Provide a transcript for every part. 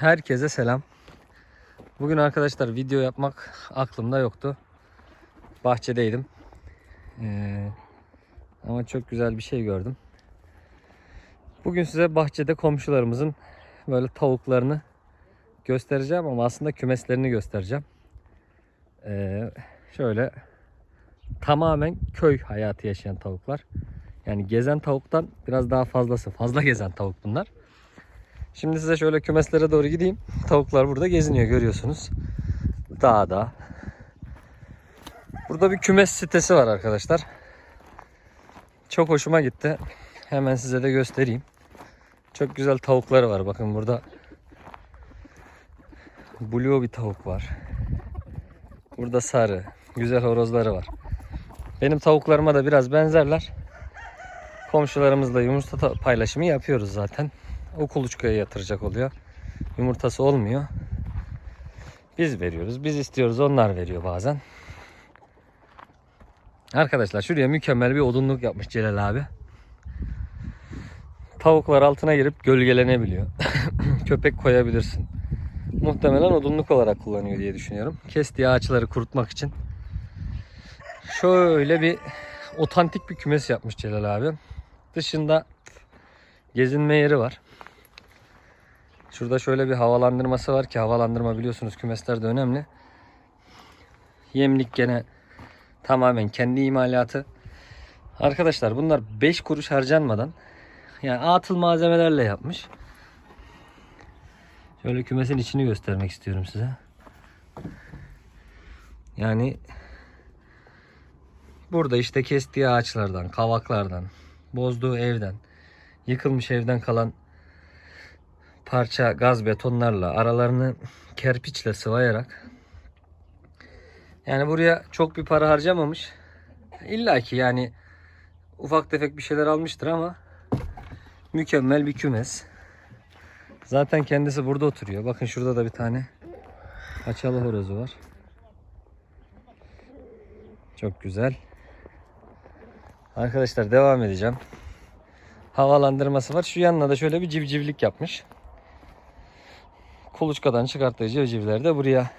Herkese selam. Bugün arkadaşlar video yapmak aklımda yoktu. Bahçedeydim. Ee, ama çok güzel bir şey gördüm. Bugün size bahçede komşularımızın böyle tavuklarını göstereceğim ama aslında kümeslerini göstereceğim. Ee, şöyle tamamen köy hayatı yaşayan tavuklar. Yani gezen tavuktan biraz daha fazlası. Fazla gezen tavuk bunlar. Şimdi size şöyle kümeslere doğru gideyim. Tavuklar burada geziniyor görüyorsunuz. Dağda. Burada bir kümes sitesi var arkadaşlar. Çok hoşuma gitti. Hemen size de göstereyim. Çok güzel tavukları var. Bakın burada blue bir tavuk var. Burada sarı. Güzel horozları var. Benim tavuklarıma da biraz benzerler. Komşularımızla yumurta ta- paylaşımı yapıyoruz zaten. O kuluçkaya yatıracak oluyor. Yumurtası olmuyor. Biz veriyoruz. Biz istiyoruz. Onlar veriyor bazen. Arkadaşlar şuraya mükemmel bir odunluk yapmış Celal abi. Tavuklar altına girip gölgelenebiliyor. Köpek koyabilirsin. Muhtemelen odunluk olarak kullanıyor diye düşünüyorum. Kestiği ağaçları kurutmak için. Şöyle bir otantik bir kümes yapmış Celal abi. Dışında gezinme yeri var. Şurada şöyle bir havalandırması var ki havalandırma biliyorsunuz kümeslerde önemli. Yemlik gene tamamen kendi imalatı. Arkadaşlar bunlar 5 kuruş harcanmadan yani atıl malzemelerle yapmış. Şöyle kümesin içini göstermek istiyorum size. Yani burada işte kestiği ağaçlardan, kavaklardan, bozduğu evden, yıkılmış evden kalan parça gaz betonlarla aralarını kerpiçle sıvayarak yani buraya çok bir para harcamamış. İlla ki yani ufak tefek bir şeyler almıştır ama mükemmel bir kümes. Zaten kendisi burada oturuyor. Bakın şurada da bir tane kaçalı horozu var. Çok güzel. Arkadaşlar devam edeceğim. Havalandırması var. Şu yanına da şöyle bir civcivlik yapmış. Kuluçkadan çıkarttığı civcivleri de buraya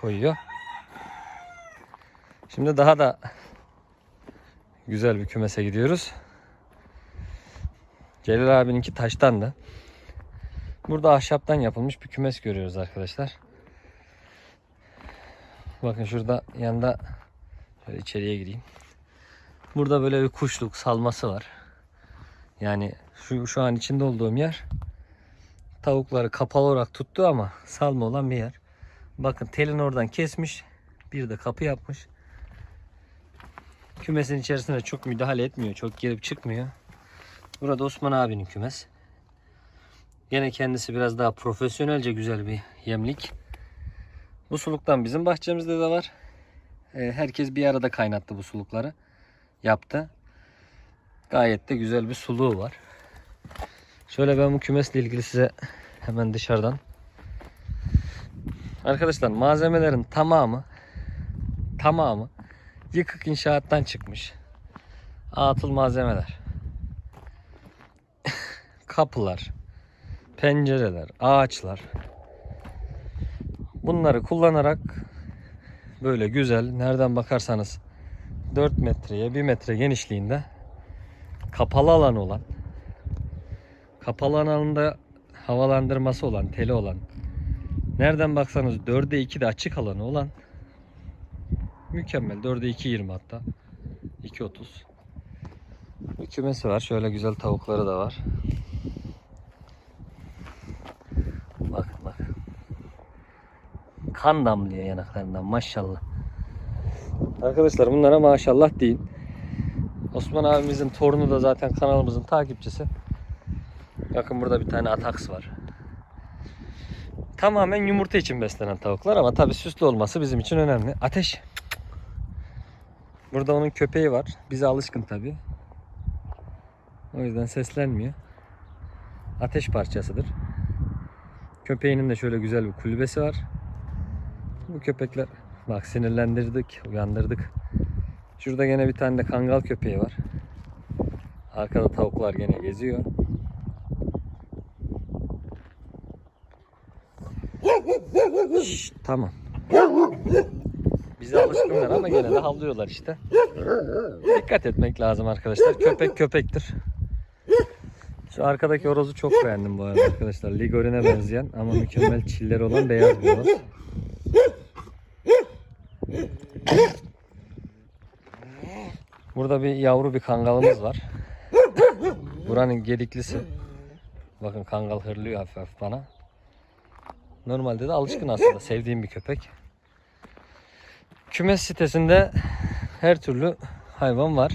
koyuyor. Şimdi daha da güzel bir kümese gidiyoruz. Celal abininki taştan da. Burada ahşaptan yapılmış bir kümes görüyoruz arkadaşlar. Bakın şurada yanında şöyle içeriye gireyim. Burada böyle bir kuşluk salması var. Yani şu, şu an içinde olduğum yer tavukları kapalı olarak tuttu ama salma olan bir yer. Bakın telin oradan kesmiş. Bir de kapı yapmış. Kümesin içerisine çok müdahale etmiyor. Çok girip çıkmıyor. Burada Osman abinin kümes. Yine kendisi biraz daha profesyonelce güzel bir yemlik. Bu suluktan bizim bahçemizde de var. Ee, Herkes bir arada kaynattı bu sulukları. Yaptı. Gayet de güzel bir suluğu var. Şöyle ben bu kümesle ilgili size hemen dışarıdan. Arkadaşlar malzemelerin tamamı tamamı yıkık inşaattan çıkmış. Atıl malzemeler. Kapılar, pencereler, ağaçlar. Bunları kullanarak böyle güzel nereden bakarsanız 4 metreye 1 metre genişliğinde kapalı alan olan kapalı alanında havalandırması olan, teli olan nereden baksanız 4'e 2'de açık alanı olan mükemmel. 4'e 2.20 hatta. 2.30 bir kümesi var. Şöyle güzel tavukları da var. Bakın bak. Kan damlıyor yanaklarından maşallah. Arkadaşlar bunlara maşallah deyin. Osman abimizin torunu da zaten kanalımızın takipçisi. Bakın burada bir tane ataks var. Tamamen yumurta için beslenen tavuklar ama tabii süslü olması bizim için önemli. Ateş. Burada onun köpeği var. Bize alışkın tabii. O yüzden seslenmiyor. Ateş parçasıdır. Köpeğinin de şöyle güzel bir kulübesi var. Bu köpekler bak sinirlendirdik, uyandırdık. Şurada gene bir tane de kangal köpeği var. Arkada tavuklar gene geziyor. Şşt, tamam. Bize alışkınlar ama gene de havlıyorlar işte. Dikkat etmek lazım arkadaşlar. Köpek köpektir. Şu arkadaki horozu çok beğendim bu arada arkadaşlar. Ligorin'e benzeyen ama mükemmel çiller olan beyaz bir horoz. Burada bir yavru bir kangalımız var. Buranın gediklisi. Bakın kangal hırlıyor hafif hafif bana. Normalde de alışkın aslında. Sevdiğim bir köpek. Kümes sitesinde her türlü hayvan var.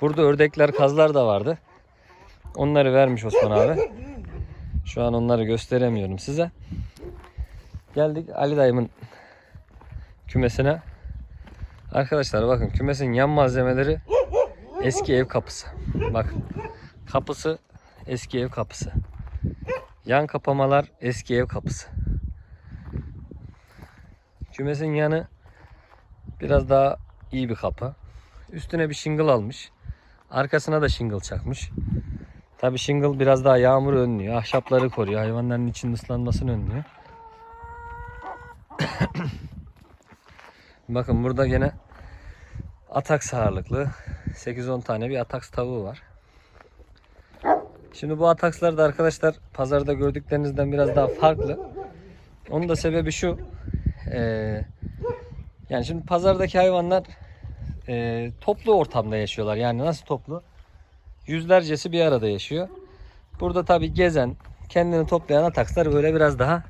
Burada ördekler, kazlar da vardı. Onları vermiş Osman abi. Şu an onları gösteremiyorum size. Geldik Ali dayımın kümesine. Arkadaşlar bakın kümesin yan malzemeleri eski ev kapısı. Bakın kapısı eski ev kapısı. Yan kapamalar eski ev kapısı. Kümesin yanı biraz daha iyi bir kapı. Üstüne bir shingle almış. Arkasına da shingle çakmış. Tabi shingle biraz daha yağmur önlüyor. Ahşapları koruyor. Hayvanların içinin ıslanmasını önlüyor. Bakın burada gene ataks ağırlıklı 8-10 tane bir ataks tavuğu var. Şimdi bu atakslar da arkadaşlar pazarda gördüklerinizden biraz daha farklı. Onun da sebebi şu. Eee, yani şimdi pazardaki hayvanlar eee, toplu ortamda yaşıyorlar. Yani nasıl toplu? Yüzlercesi bir arada yaşıyor. Burada tabi gezen, kendini toplayan atakslar böyle biraz daha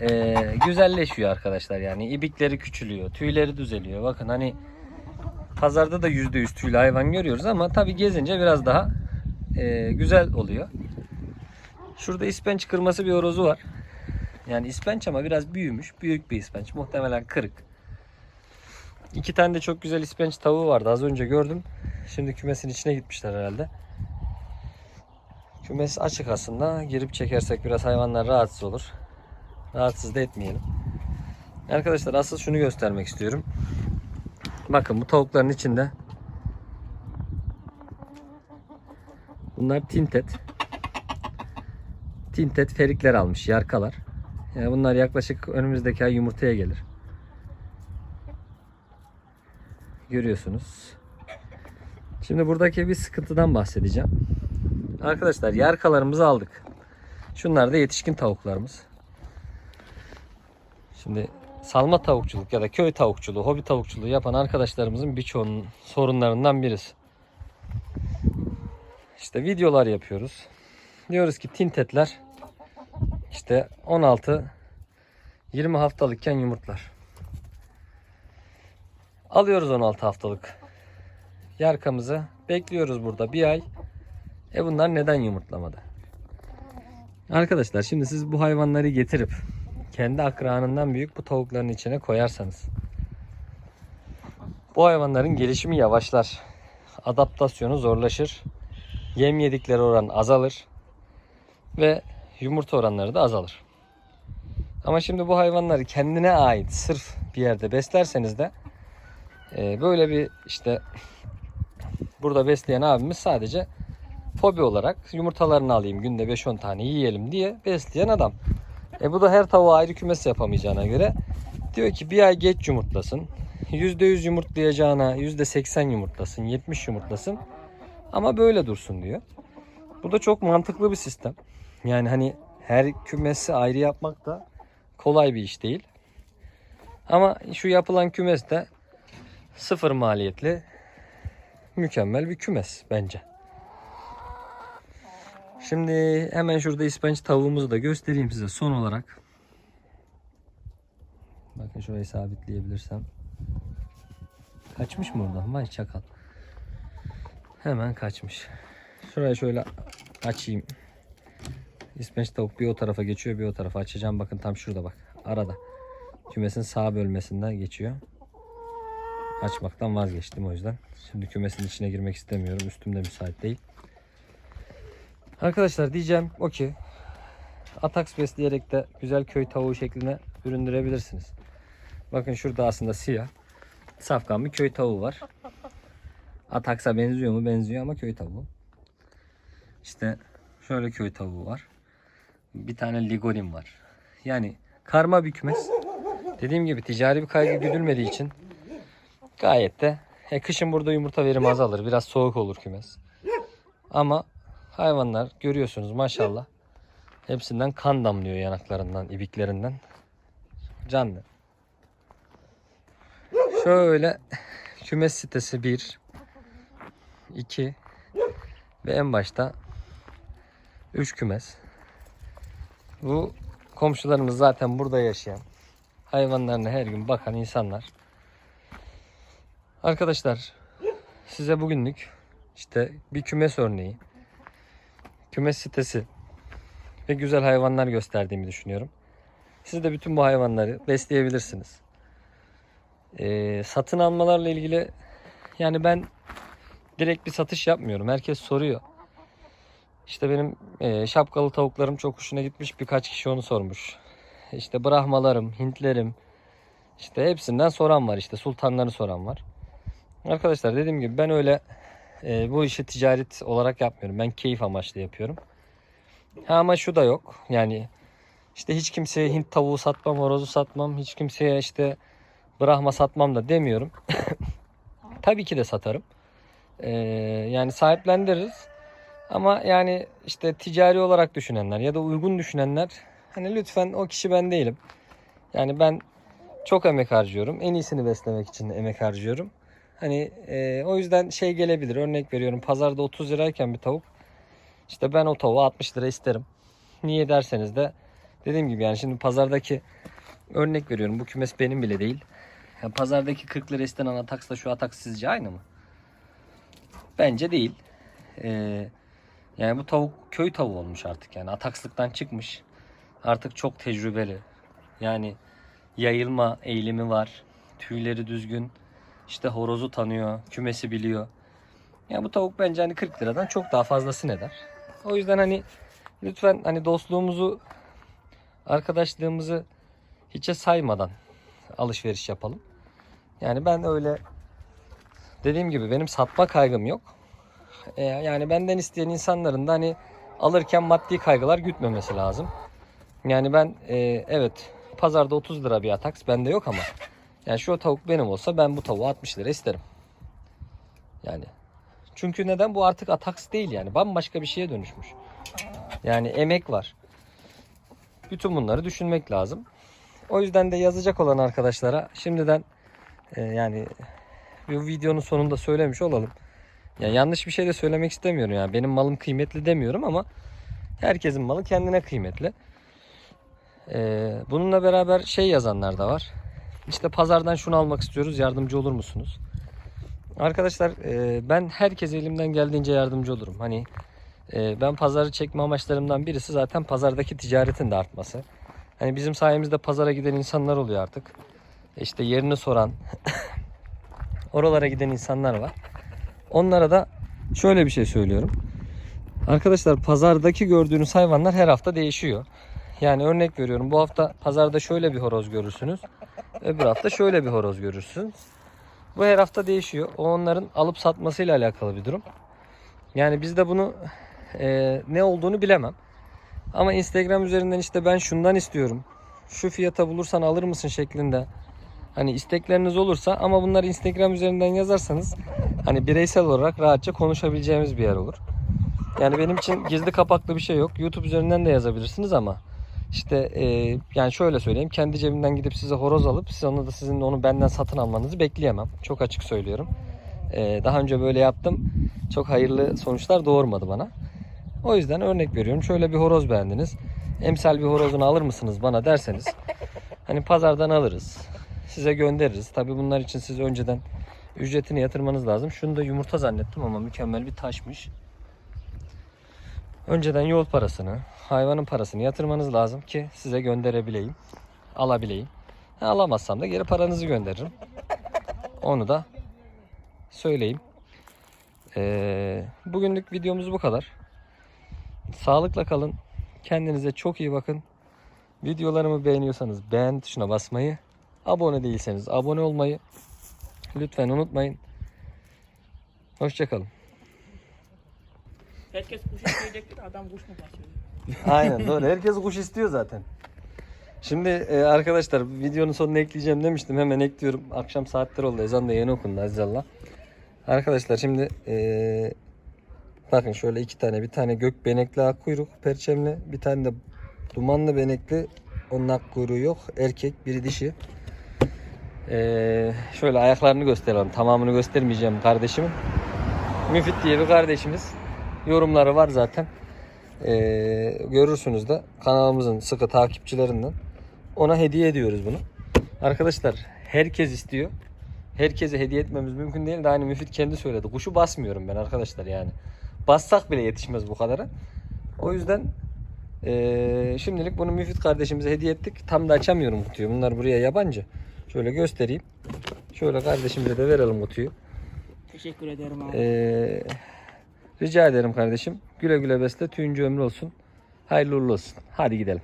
eee, güzelleşiyor arkadaşlar. Yani ibikleri küçülüyor, tüyleri düzeliyor. Bakın hani pazarda da %100 tüylü hayvan görüyoruz ama tabi gezince biraz daha eee, güzel oluyor. Şurada ispenç kırması bir horozu var. Yani ispenç ama biraz büyümüş. Büyük bir ispenç. Muhtemelen kırık. İki tane de çok güzel ispenç tavuğu vardı. Az önce gördüm. Şimdi kümesin içine gitmişler herhalde. Kümes açık aslında. Girip çekersek biraz hayvanlar rahatsız olur. Rahatsız da etmeyelim. Arkadaşlar asıl şunu göstermek istiyorum. Bakın bu tavukların içinde Bunlar tintet. Tintet ferikler almış, yarkalar. Yani bunlar yaklaşık önümüzdeki ay yumurtaya gelir. Görüyorsunuz. Şimdi buradaki bir sıkıntıdan bahsedeceğim. Arkadaşlar yarkalarımızı aldık. Şunlar da yetişkin tavuklarımız. Şimdi salma tavukçuluk ya da köy tavukçuluğu, hobi tavukçuluğu yapan arkadaşlarımızın birçoğunun sorunlarından birisi. İşte videolar yapıyoruz. Diyoruz ki tintetler işte 16 20 haftalıkken yumurtlar. Alıyoruz 16 haftalık yarkamızı. Bekliyoruz burada bir ay. E bunlar neden yumurtlamadı? Arkadaşlar şimdi siz bu hayvanları getirip kendi akranından büyük bu tavukların içine koyarsanız bu hayvanların gelişimi yavaşlar. Adaptasyonu zorlaşır. Yem yedikleri oran azalır. Ve yumurta oranları da azalır. Ama şimdi bu hayvanları kendine ait sırf bir yerde beslerseniz de e, böyle bir işte burada besleyen abimiz sadece fobi olarak yumurtalarını alayım günde 5-10 tane yiyelim diye besleyen adam. E bu da her tavuğa ayrı kümes yapamayacağına göre diyor ki bir ay geç yumurtlasın. %100 yumurtlayacağına %80 yumurtlasın, 70 yumurtlasın. Ama böyle dursun diyor. Bu da çok mantıklı bir sistem. Yani hani her kümesi ayrı yapmak da kolay bir iş değil. Ama şu yapılan kümes de sıfır maliyetli mükemmel bir kümes bence. Şimdi hemen şurada ispenç tavuğumuzu da göstereyim size son olarak. Bakın şurayı sabitleyebilirsem. Kaçmış mı oradan? Vay çakal. Hemen kaçmış. Şurayı şöyle açayım. İspenç tavuk bir o tarafa geçiyor bir o tarafa açacağım. Bakın tam şurada bak. Arada. Kümesin sağ bölmesinden geçiyor. Açmaktan vazgeçtim o yüzden. Şimdi kümesin içine girmek istemiyorum. Üstümde müsait değil. Arkadaşlar diyeceğim o ki Ataks besleyerek de güzel köy tavuğu şekline büründürebilirsiniz. Bakın şurada aslında siyah safkan bir köy tavuğu var. Ataks'a benziyor mu? Benziyor ama köy tavuğu. İşte şöyle köy tavuğu var. Bir tane ligolim var. Yani karma bir kümes. Dediğim gibi ticari bir kaygı güdülmediği için gayet de e, kışın burada yumurta verimi azalır. Biraz soğuk olur kümes. Ama hayvanlar görüyorsunuz maşallah. Hepsinden kan damlıyor yanaklarından, ibiklerinden. Canlı. Şöyle kümes sitesi 1 2 ve en başta 3 kümes. Bu komşularımız zaten burada yaşayan, hayvanlarına her gün bakan insanlar. Arkadaşlar size bugünlük işte bir kümes örneği, kümes sitesi ve güzel hayvanlar gösterdiğimi düşünüyorum. Siz de bütün bu hayvanları besleyebilirsiniz. Ee, satın almalarla ilgili yani ben direkt bir satış yapmıyorum. Herkes soruyor. İşte benim e, şapkalı tavuklarım çok hoşuna gitmiş. Birkaç kişi onu sormuş. İşte Brahmalarım, Hintlerim. işte hepsinden soran var. işte sultanları soran var. Arkadaşlar dediğim gibi ben öyle e, bu işi ticaret olarak yapmıyorum. Ben keyif amaçlı yapıyorum. Ha, ama şu da yok. Yani işte hiç kimseye Hint tavuğu satmam, horozu satmam. Hiç kimseye işte Brahma satmam da demiyorum. Tabii ki de satarım. Ee, yani sahiplendiririz. Ama yani işte ticari olarak düşünenler ya da uygun düşünenler hani lütfen o kişi ben değilim. Yani ben çok emek harcıyorum. En iyisini beslemek için emek harcıyorum. Hani e, o yüzden şey gelebilir. Örnek veriyorum pazarda 30 lirayken bir tavuk. İşte ben o tavuğu 60 lira isterim. Niye derseniz de dediğim gibi yani şimdi pazardaki örnek veriyorum bu kümes benim bile değil. Ya pazardaki 40 lira istenen ataksla şu ataks sizce aynı mı? Bence değil. Ee, yani bu tavuk köy tavuğu olmuş artık yani atakslıktan çıkmış. Artık çok tecrübeli. Yani yayılma eğilimi var. Tüyleri düzgün. İşte horozu tanıyor. Kümesi biliyor. Yani bu tavuk bence hani 40 liradan çok daha fazlasını eder. O yüzden hani lütfen hani dostluğumuzu arkadaşlığımızı hiçe saymadan alışveriş yapalım. Yani ben öyle dediğim gibi benim satma kaygım yok. Ee, yani benden isteyen insanların da hani alırken maddi kaygılar gütmemesi lazım. Yani ben e, evet pazarda 30 lira bir ataks bende yok ama yani şu tavuk benim olsa ben bu tavuğu 60 lira isterim. Yani çünkü neden bu artık ataks değil yani bambaşka bir şeye dönüşmüş. Yani emek var. Bütün bunları düşünmek lazım. O yüzden de yazacak olan arkadaşlara şimdiden e, yani bu videonun sonunda söylemiş olalım. Ya yanlış bir şey de söylemek istemiyorum yani benim malım kıymetli demiyorum ama herkesin malı kendine kıymetli. E, bununla beraber şey yazanlar da var. İşte pazardan şunu almak istiyoruz yardımcı olur musunuz? Arkadaşlar e, ben herkese elimden geldiğince yardımcı olurum. Hani e, ben pazarı çekme amaçlarımdan birisi zaten pazardaki ticaretin de artması. Hani bizim sayemizde pazara giden insanlar oluyor artık. İşte yerini soran, oralara giden insanlar var. Onlara da şöyle bir şey söylüyorum. Arkadaşlar pazardaki gördüğünüz hayvanlar her hafta değişiyor. Yani örnek veriyorum bu hafta pazarda şöyle bir horoz görürsünüz. Öbür hafta şöyle bir horoz görürsünüz. Bu her hafta değişiyor. O onların alıp satmasıyla alakalı bir durum. Yani biz de bunu e, ne olduğunu bilemem. Ama Instagram üzerinden işte ben şundan istiyorum. Şu fiyata bulursan alır mısın şeklinde. Hani istekleriniz olursa ama bunları Instagram üzerinden yazarsanız hani bireysel olarak rahatça konuşabileceğimiz bir yer olur. Yani benim için gizli kapaklı bir şey yok. YouTube üzerinden de yazabilirsiniz ama işte e, yani şöyle söyleyeyim. Kendi cebimden gidip size horoz alıp sonra da sizin onu benden satın almanızı bekleyemem. Çok açık söylüyorum. E, daha önce böyle yaptım. Çok hayırlı sonuçlar doğurmadı bana. O yüzden örnek veriyorum. Şöyle bir horoz beğendiniz. Emsal bir horozunu alır mısınız bana derseniz. Hani pazardan alırız. Size göndeririz. Tabi bunlar için siz önceden ücretini yatırmanız lazım. Şunu da yumurta zannettim ama mükemmel bir taşmış. Önceden yol parasını, hayvanın parasını yatırmanız lazım ki size gönderebileyim. Alabileyim. Ha, alamazsam da geri paranızı gönderirim. Onu da söyleyeyim. Ee, bugünlük videomuz bu kadar. Sağlıkla kalın. Kendinize çok iyi bakın. Videolarımı beğeniyorsanız beğen tuşuna basmayı, abone değilseniz abone olmayı lütfen unutmayın. Hoşçakalın. Herkes kuş isteyecektir, adam kuş mu basıyor? Aynen doğru. Herkes kuş istiyor zaten. Şimdi e, arkadaşlar videonun sonuna ekleyeceğim demiştim. Hemen ekliyorum. Akşam saatler oldu. Ezan da yeni okundu azizallah. Arkadaşlar şimdi e, bakın şöyle iki tane. Bir tane gök benekli ak kuyruk perçemli. Bir tane de dumanlı benekli. Onun ak kuyruğu yok. Erkek biri dişi. E, şöyle ayaklarını gösterelim. Tamamını göstermeyeceğim kardeşimin. Müfit diye bir kardeşimiz. Yorumları var zaten. Ee, görürsünüz de kanalımızın sıkı takipçilerinden ona hediye ediyoruz bunu. Arkadaşlar herkes istiyor. Herkese hediye etmemiz mümkün değil de aynı Müfit kendi söyledi. Kuşu basmıyorum ben arkadaşlar yani. Bassak bile yetişmez bu kadara. O yüzden ee, şimdilik bunu Müfit kardeşimize hediye ettik. Tam da açamıyorum kutuyu. Bunlar buraya yabancı. Şöyle göstereyim. Şöyle kardeşimize de verelim kutuyu. Teşekkür ederim abi. Ee, rica ederim kardeşim. Güle güle besle. Tüyüncü ömrü olsun. Hayırlı uğurlu olsun. Hadi gidelim.